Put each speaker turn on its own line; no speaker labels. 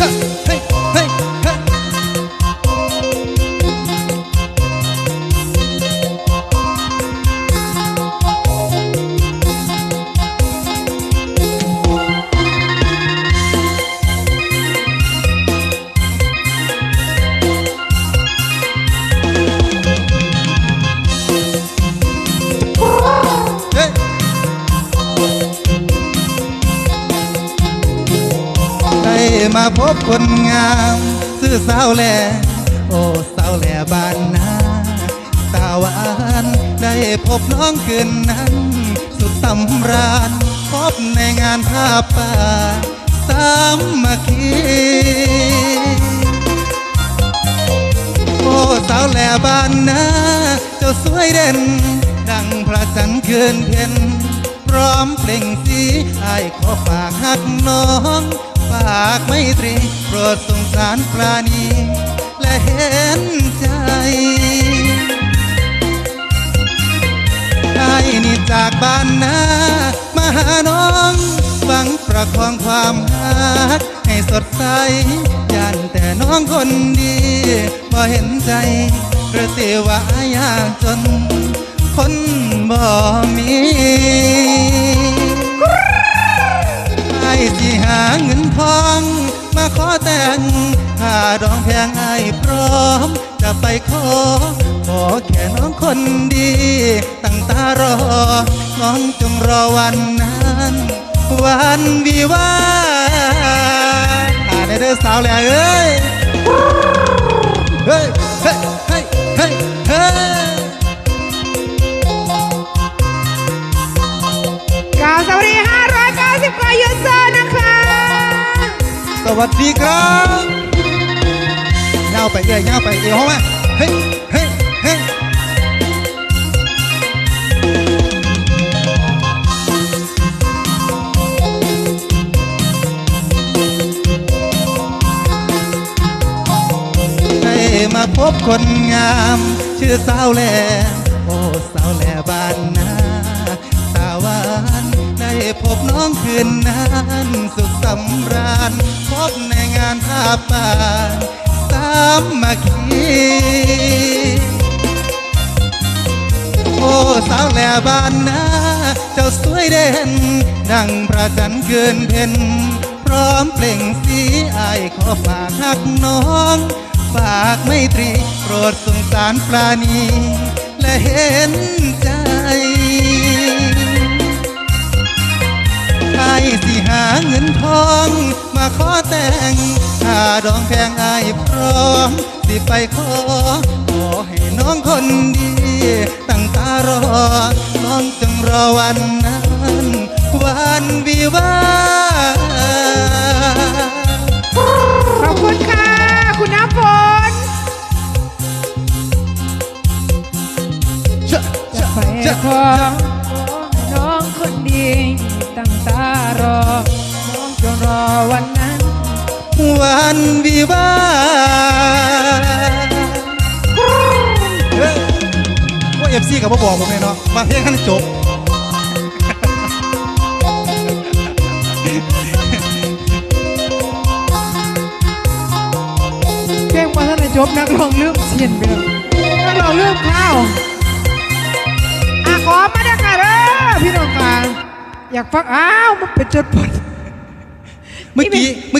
เมาพบคนงามซื้อสาวแหล่โอ้สาวแหล่บ้านนาตาหวานได้พบน้องคืนนั้น สุดสำราญพบในงานภาพป่าสามัคคีโอ้สาวแหล่บ้านนาเจ้าสวยเด่น ดังพระจันทร์คืนเพ็ญพร้อมเปล่งสีไอ้ขอฝากหักน้อง ฝากไม่ตรีโปรดสงสารปราณีและเห็นใจไอ้นี่จากบ้านนามาหาน้องหวังประคองความรักให้สดใสยันแต่น้องคนดีบ่เห็นใจหรือสิว่ายากจน คนบ่มี งถ้าดองแพงไอ้พร้อม จะไปขอ ขอแค่น้องคนดี ตั้งตารอ น้องจงรอวันนั้น วันวิวาห์อ่าในเด้อสาวแหล่เอ้ย เฮ้ย เฮ้ย เฮ้ย เฮ้ยเฮ้ย
กล่าวสวัสดี590กว่ายูเซอร์น
สวัสดีครับเงาไปเอ้ยเงาไปเอ้ยห้องมาเฮ้ยเฮ้ยเฮ้ยได้มาพบคนงาม ชื่อสาวแหล่โอ้สาวแหล่บ้านนา พบน้องคืนนั้นสุดสำราญ พบในงานภาป่านสามัคคีโอ้สาวแหล่บ้านนาเจ้าสวยเด่น ดังพระจันเกินเพ็ญพร้อมเปล่งสีอายขอฝากหักน้องฝากไม่ตรี โปรดสงสารปราณี และเห็นใจ องมาขอแต่งถ้าดองแพงไอ้ายพร้อม สิไปขอ ขอให้น้องคนดี ตั้งตารอ น้องจงรอวันนั้น วันวิวา
ขอบคุณค่ะ คุณน้ำฝน
เชอะ
ไป
เชอะ
ขอน้องคนดีตั้งตารอ วันนั้น
วันวิวาว่าเอฟซีกับบ่อบอกผมเลยเนาะมาเพลงให้นจบ
เพลงมาท่านจบนักร้องลืมเสียนไปเลยนักร้องลืมข้าวอะขอมาได้ค่ะเด้อพี่น้องค่ะอยากฟังอ้าวมันเป็นจดบท
เมื่อกี้
นี่เป็น
เมื่อ